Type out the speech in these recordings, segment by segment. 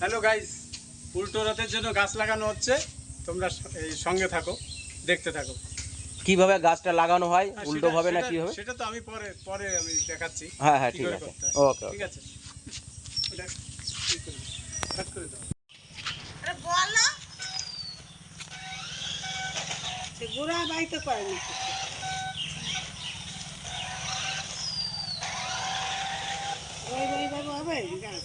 Hello guys উল্টো রথের জন্য গাছ লাগানো হচ্ছে। তোমরা এই সঙ্গে থাকো দেখতে থাকো। কীভাবে গাছটা লাগানো হয় উল্টো ভাবে না সেটা- কি হবে সেটা তো আমি পরে পরে আমি দেখাচ্ছি। হ্যাঁ হ্যাঁ ঠিক আছে। ওকে ঠিক আছে। করে দাও, cut করে দাও। সে বুড়া বাড়িতে করে না। ওই ওইভাবে হবে গাছ।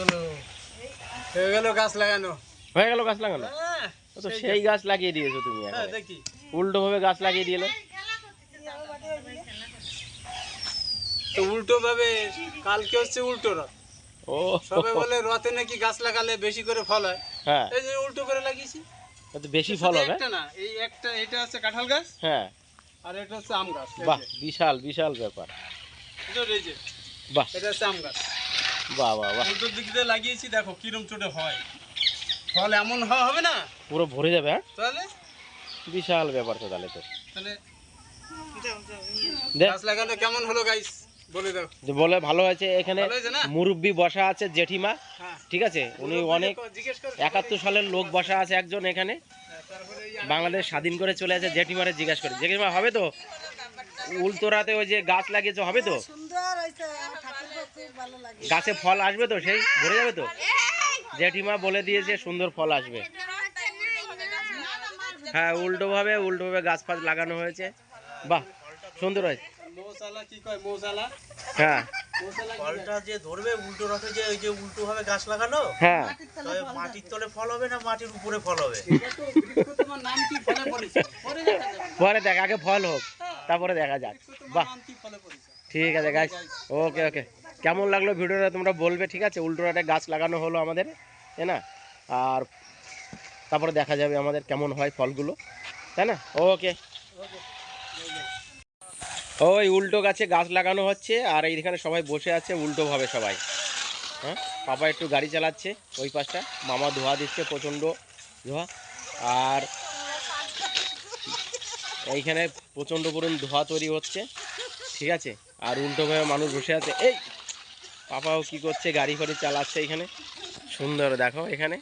চলো। হয়ে গেল গাছ লাগানো। হয়ে গেল গাছ লাগানো? হ্যাঁ, তো সেই গাছ। লাগিয়ে দিয়েছ তুমি হ্যাঁ দেখি। উল্টো ভাবে গাছ লাগিয়ে দিলে। তো উল্টো ভাবে কালকে হচ্ছে উল্টো রথ। ও। বলে রথে নাকি গাছ লাগালে বেশি করে ফল হয়। হ্যাঁ। এই যে উল্টো করে লাগিয়েছি। তো বেশি ফল হবে? একটা না এই একটা এটা কাঁঠাল গাছ। হ্যাঁ। আর এটা হচ্ছে আম গাছ। বাহ বিশাল বিশাল ব্যাপার। বাহ। এটা হচ্ছে আম গাছ। বাহ বাহ বাহ। উল্টোর দিক দিয়ে লাগিয়েছি দেখো কিরম চোটে হয়। ফল এমন হওয়া হবে না? পুরো ভরে যাবে হ্যাঁ? তাহলে? বিশাল ব্যাপার তো তাহলে তো। তাহলে গাছ লাগানো কেমন হলো গাইস বলে দাও। যে বলে ভালো হয়েছে এখানে মুরব্বি বসা আছে জেঠিমা হ্যাঁ। ঠিক আছে? উনি অনেক একাত্তর সালের লোক বসা আছে একজন এখানে। হ্যাঁ, বাংলাদেশ স্বাধীন করে চলে আছে জেঠিমারে জিজ্ঞাসা করে। জেঠিমা হবে তো? উল্টোরাতে ওই যে গাছ লাগিয়েছে হবে তো? সুন্দর হয়েছে ঠাকুর খুব ভালো লাগে। গাছে ফল আসবে তো সেই? ভরে যাবে তো? জেঠিমা বলে দিয়েছে সুন্দর ফল আসবে। হ্যাঁ উল্টোভাবে উল্টোভাবে গাছ ফাছ লাগানো হয়েছে। বাহ সুন্দর হয়েছে। মৌসালা কি কয় মৌসালা হ্যাঁ। ফলটা যে ধরবে উল্টো রথে যে ওই যে উল্টো ভাবে গাছ লাগানো হ্যাঁ। তবে মাটির তলে ফল হবে না মাটির উপরে ফল হবে? এটা তো বৃক্ষ তোমার নাম কি? ফলে পড়েছে পরে দেখা যাবে। পরে দেখ আগে ফল হোক। তারপরে দেখা যাক। বাহ। ঠিক আছে গাছ ওকে ওকে কেমন লাগল ভিডিওটা তোমরা বলবে, ঠিক আছে? উল্টোরাটে গাছ লাগানো হলো আমাদের, তাই না? আর তারপরে দেখা যাবে আমাদের কেমন হয় ফলগুলো, তাই না? ওকে ওই উল্টো গাছে গাছ লাগানো হচ্ছে, আর এইখানে সবাই বসে আছে উল্টোভাবে সবাই। হ্যাঁ? পাপা একটু গাড়ি চালাচ্ছে, ওই পাশটা। মামা ধোয়া দিচ্ছে প্রচণ্ড ধোয়া। আর এইখানে প্রচণ্ড পরিমাণ ধোয়া তৈরি হচ্ছে, ঠিক আছে? আর উল্টোভাবে মানুষ বসে আছে। এই, পাপাও কি করছে গাড়ি ফাড়ি চালাচ্ছে এখানে। সুন্দর, দেখো এখানে।